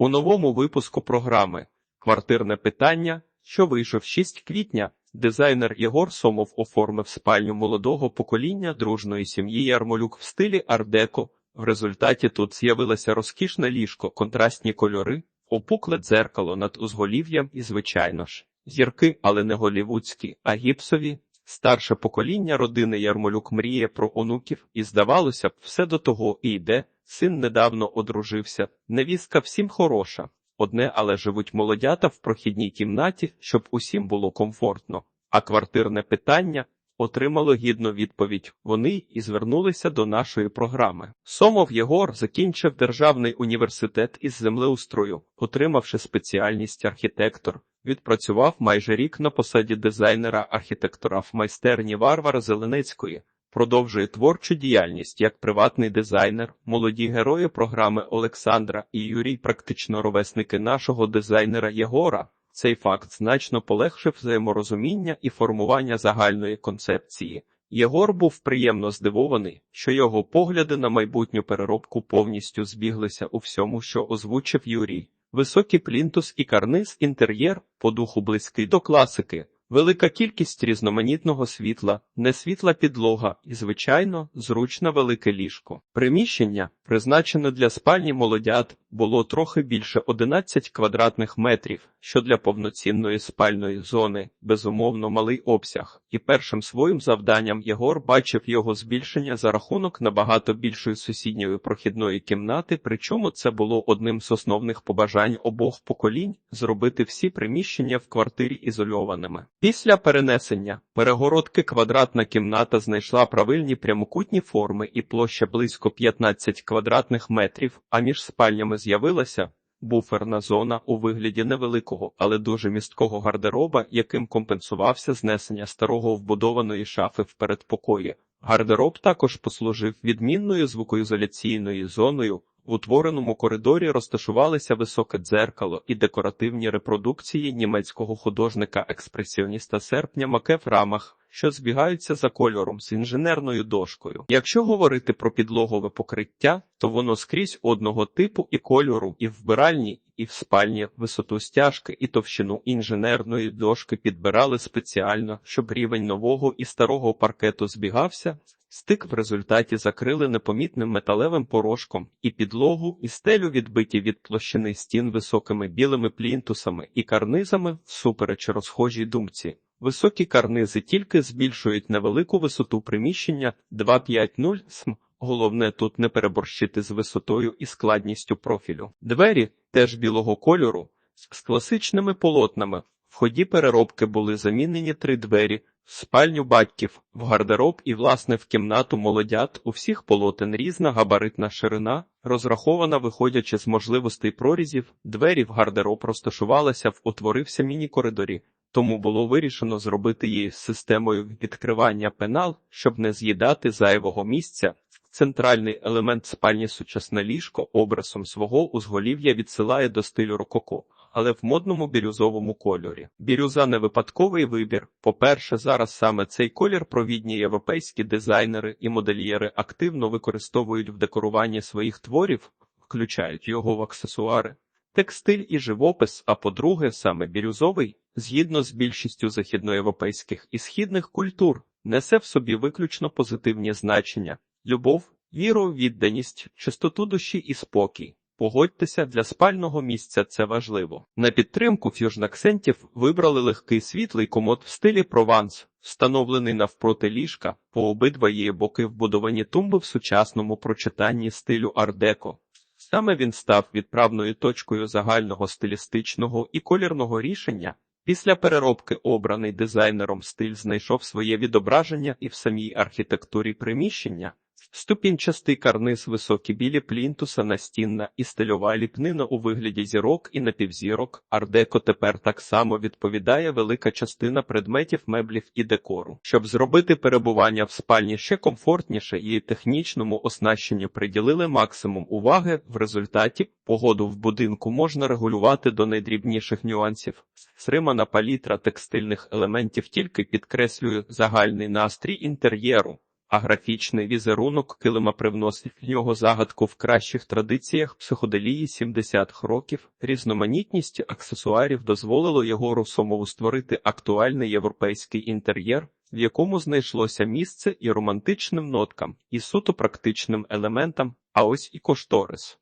У новому випуску програми Квартирне питання, що вийшов 6 квітня, дизайнер Єгор Сомов оформив спальню молодого покоління дружної сім'ї Ярмолюк в стилі ар-деко. В результаті тут з'явилося розкішне ліжко, контрастні кольори, опукле дзеркало над узголів'ям і, звичайно ж, зірки, але не голівудські, а гіпсові. Старше покоління родини Ярмолюк мріє про онуків, і, здавалося б, все до того і йде. Син недавно одружився, невістка всім хороша. Одне, але живуть молодята в прохідній кімнаті, щоб усім було комфортно. А квартирне питання отримало гідну відповідь. Вони і звернулися до нашої програми. Сомов Єгор закінчив державний університет із землеустрою, отримавши спеціальність архітектор. Відпрацював майже рік на посаді дизайнера архітектора в майстерні Варвара Зеленецької. Продовжує творчу діяльність як приватний дизайнер, молоді герої програми Олександра і Юрій, практично ровесники нашого дизайнера Єгора. Цей факт значно полегшив взаєморозуміння і формування загальної концепції. Єгор був приємно здивований, що його погляди на майбутню переробку повністю збіглися у всьому, що озвучив Юрій. Високий плінтус і карниз інтер'єр по духу близький до класики. Велика кількість різноманітного світла, несвітла підлога і, звичайно, зручне велике ліжко. Приміщення, призначене для спальні молодят, було трохи більше 11 квадратних метрів, що для повноцінної спальної зони, безумовно, малий обсяг, і першим своїм завданням Єгор бачив його збільшення за рахунок набагато більшої сусідньої прохідної кімнати, причому це було одним з основних побажань обох поколінь зробити всі приміщення в квартирі ізольованими. Після перенесення перегородки квадратна кімната знайшла правильні прямокутні форми і площа близько 15 квадратних метрів, а між спальнями з'явилася буферна зона у вигляді невеликого, але дуже місткого гардероба, яким компенсувався знесення старого вбудованої шафи в передпокої. Гардероб також послужив відмінною звукоізоляційною зоною. В утвореному коридорі розташувалися високе дзеркало і декоративні репродукції німецького художника-експресіоніста серпня Маке в рамах, що збігаються за кольором з інженерною дошкою. Якщо говорити про підлогове покриття, то воно скрізь одного типу і кольору, і вбиральні, і в спальні висоту стяжки і товщину інженерної дошки підбирали спеціально, щоб рівень нового і старого паркету збігався. Стик в результаті закрили непомітним металевим порошком, і підлогу, і стелю відбиті від площини стін високими білими плінтусами і карнизами, всупереч розхожій думці. Високі карнизи тільки збільшують невелику висоту приміщення 250 см. Головне тут не переборщити з висотою і складністю профілю. Двері теж білого кольору, з класичними полотнами. В ході переробки були замінені три двері, спальню батьків, в гардероб і, власне, в кімнату молодят у всіх полотен різна габаритна ширина, розрахована, виходячи з можливостей прорізів, двері в гардероб розташувалися в утворився міні-коридорі, тому було вирішено зробити її системою відкривання пенал, щоб не з'їдати зайвого місця. Центральний елемент спальні сучасне ліжко образом свого узголів'я відсилає до стилю рококо, але в модному бірюзовому кольорі. Бірюза не випадковий вибір. По-перше, зараз саме цей колір провідні європейські дизайнери і модельєри активно використовують в декоруванні своїх творів, включають його в аксесуари, текстиль і живопис. А по-друге, саме бірюзовий, згідно з більшістю західноєвропейських і східних культур, несе в собі виключно позитивні значення. Любов, віру, відданість, чистоту душі і спокій. Погодьтеся, для спального місця це важливо. На підтримку ф'южн-акцентів вибрали легкий світлий комод в стилі прованс, встановлений навпроти ліжка, по обидва її боки вбудовані тумби в сучасному прочитанні стилю ар-деко. Саме він став відправною точкою загального стилістичного і колірного рішення. Після переробки обраний дизайнером стиль знайшов своє відображення і в самій архітектурі приміщення. Ступінчастий карниз, високі білі плінтуса, настінна і стильова ліпнина у вигляді зірок і напівзірок. Ардеко тепер так само відповідає велика частина предметів, меблів і декору. Щоб зробити перебування в спальні ще комфортніше і технічному оснащенню приділили максимум уваги. В результаті погоду в будинку можна регулювати до найдрібніших нюансів. Стримана палітра текстильних елементів тільки підкреслює загальний настрій інтер'єру. А графічний візерунок килима привносить в нього загадку в кращих традиціях психоделії 70-х років. Різноманітність аксесуарів дозволило його Сомову створити актуальний європейський інтер'єр, в якому знайшлося місце і романтичним ноткам, і суто практичним елементам, а ось і кошторис.